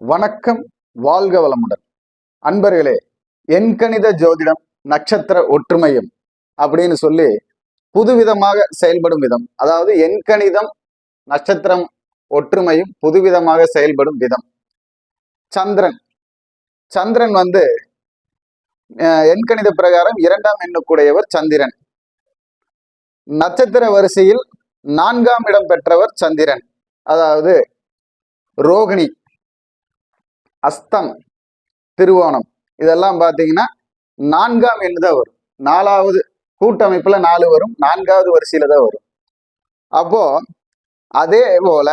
வணக்கம் வாழ்க வளமுடன். அன்பர்களே எண்கணித ஜோதிடம் நட்சத்திர ஒற்றுமையும் அப்படின்னு சொல்லி புதுவிதமாக செயல்படும் விதம் அதாவது எண்கணிதம் நட்சத்திரம் ஒற்றுமையும் புதுவிதமாக செயல்படும் விதம். சந்திரன். சந்திரன் வந்து அஹ், எண்கணித பிரகாரம் இரண்டாம் எண்ணுக்குடையவர் சந்திரன். நட்சத்திர வரிசையில் நான்காம் இடம் பெற்றவர் சந்திரன். அதாவது ரோகிணி. அஸ்தம் திருவோணம். இதெல்லாம் பார்த்தீங்கன்னா நான்காம் எண்ணு தான் வரும். நாலாவது கூட்டமைப்புல நாலு வரும். நான்காவது வரிசையில தான் வரும். அப்போ அதே போல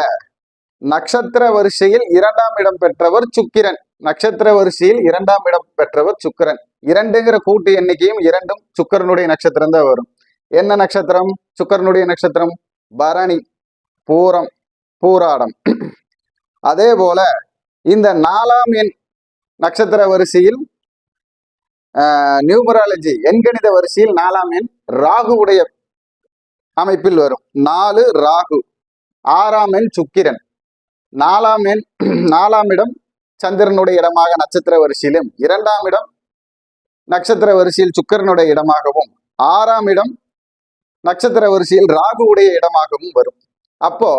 நட்சத்திர வரிசையில் இரண்டாம் இடம் பெற்றவர் சுக்கிரன். நட்சத்திர வரிசையில் இரண்டாம் இடம் பெற்றவர் சுக்கிரன். இரண்டுங்கிற கூட்டு எண்ணிக்கையும் இரண்டும் சுக்கிரனுடைய நட்சத்திரம் தான் வரும். என்ன நட்சத்திரம்? சுக்கிரனுடைய நட்சத்திரம் பரணி பூரம் பூராடம். அதே போல இந்த நாலாம் எண் நட்சத்திர வரிசையில் நியூமராலஜி எண்கணித வரிசையில் நாலாம் எண் ராகுவுடைய அமைப்பில் வரும். நாலு ராகு ஆறாம் எண் சுக்கிரன். நாலாம் எண் நாலாம் இடம் சந்திரனுடைய இடமாக நட்சத்திர வரிசையிலும் இரண்டாம் இடம் நட்சத்திர வரிசையில் சுக்கிரனுடைய இடமாகவும் ஆறாம் இடம் நட்சத்திர வரிசையில் ராகுவுடைய இடமாகவும் வரும். அப்போ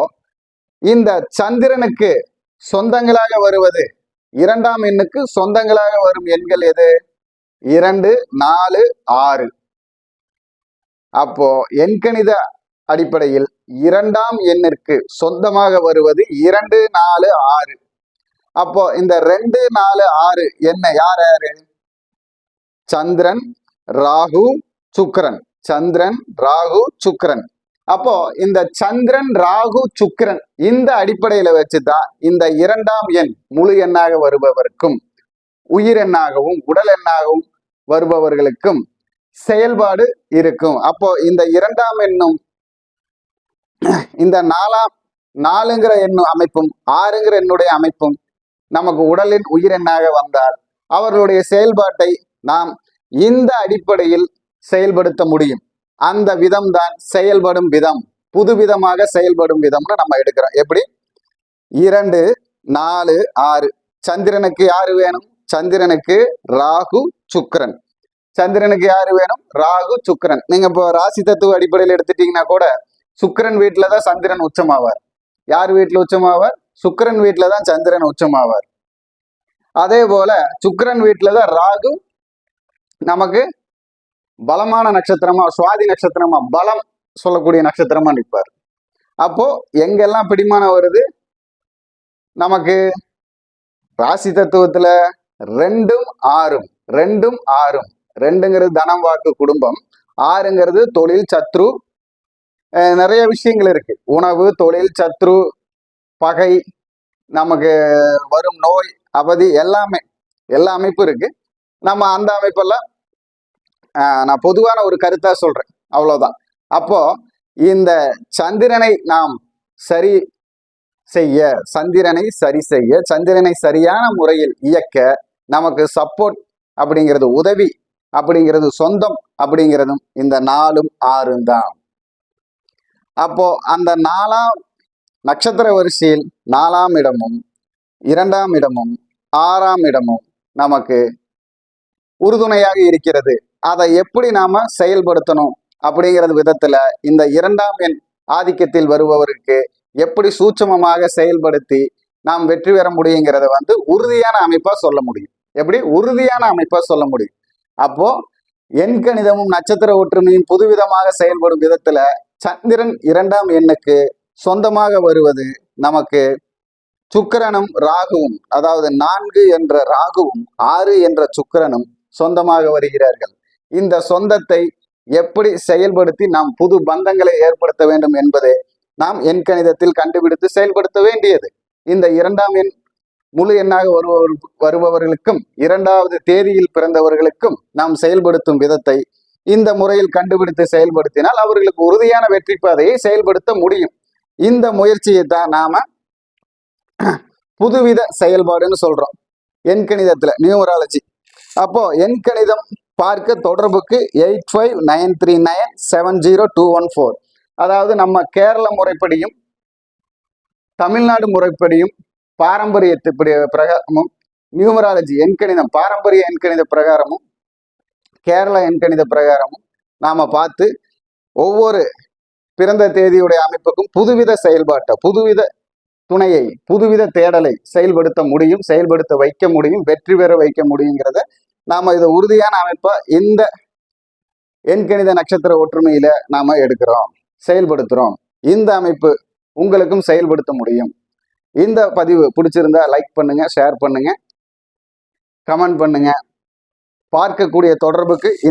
இந்த சந்திரனுக்கு சொந்தங்களாக வருவது. இரண்டாம் எண்ணுக்கு சொந்தங்களாக வரும் எண்கள் எது? இரண்டு நாலு ஆறு. அப்போ எண்கணித அடிப்படையில் இரண்டாம் எண்ணிற்கு சொந்தமாக வருவது இரண்டு நாலு ஆறு. அப்போ இந்த ரெண்டு நாலு ஆறு என்ன யார் யாரு? சந்திரன் ராகு சுக்கரன். சந்திரன் ராகு சுக்கரன். அப்போ இந்த சந்திரன் ராகு சுக்கிரன் இந்த அடிப்படையில வச்சுதான் இந்த இரண்டாம் எண் முழு எண்ணாக வருபவருக்கும் உயிர் எண்ணாகவும் உடல் எண்ணாகவும் வருபவர்களுக்கும் செயல்பாடு இருக்கும். அப்போ இந்த இரண்டாம் எண்ணும் இந்த நாலாம் நாலுங்கிற எண்ணும் அமைப்பும் ஆறுங்கிற எண்ணுடைய அமைப்பும் நமக்கு உடலின் உயிரெண்ணாக வந்தால் அவர்களுடைய செயல்பாட்டை நாம் இந்த அடிப்படையில் செயல்படுத்த முடியும். அந்த விதம்தான் செயல்படும் விதம். புதுவிதமாக செயல்படும் விதம்னு நம்ம எடுக்கிறோம். எப்படி? இரண்டு நாலு ஆறு. சந்திரனுக்கு யாரு வேணும்? சந்திரனுக்கு ராகு சுக்கரன். சந்திரனுக்கு யாரு வேணும்? ராகு சுக்கரன். நீங்க இப்போ ராசி தத்துவ அடிப்படையில் எடுத்துட்டீங்கன்னா கூட சுக்கிரன் வீட்டில தான் சந்திரன் உச்சமாவார். யார் வீட்டில் உச்சமாவார்? சுக்கிரன் வீட்டில தான் சந்திரன் உச்சமாவார். அதே போல சுக்கரன் வீட்டில தான் ராகு நமக்கு பலமான நட்சத்திரமா சுவாதி நட்சத்திரமா பலம் சொல்லக்கூடிய நட்சத்திரமா நிற்பார். அப்போ எங்கெல்லாம் பிடிமானம் வருது? நமக்கு ராசி தத்துவத்துல ரெண்டும் ஆறும் ரெண்டும் ஆறும். ரெண்டுங்கிறது தனம் வாக்கு குடும்பம். ஆறுங்கிறது தொழில் சத்ரு. நிறைய விஷயங்கள் இருக்கு. உணவு தொழில் சத்ரு பகை நமக்கு வரும் நோய் அவதி எல்லாமே எல்லா அமைப்பும் இருக்கு. நம்ம அந்த அமைப்பெல்லாம் நான் பொதுவான ஒரு கருத்தா சொல்றேன். அவ்வளவுதான். அப்போ இந்த சந்திரனை நாம் சரி செய்ய சந்திரனை சரி செய்ய சந்திரனை சரியான முறையில் இயக்க நமக்கு சப்போர்ட் அப்படிங்கிறது உதவி அப்படிங்கிறது சொந்தம் அப்படிங்கிறதும் இந்த நாலும் ஆறும் தான். அப்போ அந்த நாலாம் நட்சத்திர வரிசையில் நாலாம் இடமும் இரண்டாம் இடமும் ஆறாம் இடமும் நமக்கு உறுதுணையாக இருக்கிறது. அதை எப்படி நாம செயல்படுத்தணும் அப்படிங்கிறது விதத்துல இந்த இரண்டாம் எண் ஆதிக்கத்தில் வருபவருக்கு எப்படி சூட்சமமாக செயல்படுத்தி நாம் வெற்றி பெற முடியுங்கிறத வந்து உறுதியான அமைப்பா சொல்ல முடியும். எப்படி? உறுதியான அமைப்பா சொல்ல முடியும். அப்போ எண்கணிதமும் நட்சத்திர ஒற்றுமையும் புதுவிதமாக செயல்படும் விதத்துல சந்திரன் இரண்டாம் எண்ணுக்கு சொந்தமாக வருவது நமக்கு சுக்கரனும் ராகுவும் அதாவது நான்கு என்ற ராகுவும் ஆறு என்ற சுக்கரனும் சொந்தமாக வருகிறார்கள். இந்த சொந்தத்தை எப்படி செயல்படுத்தி நாம் புது பந்தங்களை ஏற்படுத்த வேண்டும் என்பதை நாம் எண் கணிதத்தில் கண்டுபிடித்து செயல்படுத்த வேண்டியது. இந்த இரண்டாம் எண் முழு எண்ணாக வருபவர் வருபவர்களுக்கும் இரண்டாவது தேதியில் பிறந்தவர்களுக்கும் நாம் செயல்படுத்தும் விதத்தை இந்த முறையில் கண்டுபிடித்து செயல்படுத்தினால் அவர்களுக்கு உறுதியான வெற்றி பாதையை செயல்படுத்த முடியும். இந்த முயற்சியை தான் நாம புதுவித செயல்பாடுன்னு சொல்றோம். என் கணிதத்துல நியூமராலஜி. அப்போ எண் கணிதம் பார்க்க தொடர்புக்கு eight five nine three nine seven zero two one four. அதாவது நம்ம கேரள முறைப்படியும் தமிழ்நாடு முறைப்படியும் பாரம்பரிய பிரகாரமும் நியூமராலஜி எண்கணிதம் பாரம்பரிய எண்கணித பிரகாரமும் கேரள எண்கணித பிரகாரமும் நாம் பார்த்து ஒவ்வொரு பிறந்த தேதியுடைய அமைப்புக்கும் புதுவித செயல்பாட்டை புதுவித துணையை புதுவித தேடலை செயல்படுத்த முடியும் செயல்படுத்த வைக்க முடியும் வெற்றி பெற வைக்க முடியுங்கிறத நாம இதை உறுதியான அமைப்பா இந்த எண்கணித நட்சத்திர ஒற்றுமையில நாம எடுக்கிறோம் செயல்படுத்துறோம். இந்த அமைப்பு உங்களுக்கும் செயல்படுத்த முடியும். இந்த பதிவு பிடிச்சிருந்தா லைக் பண்ணுங்க ஷேர் பண்ணுங்க கமெண்ட் பண்ணுங்க. பார்க்கக்கூடிய தொடர்புக்கு இந்த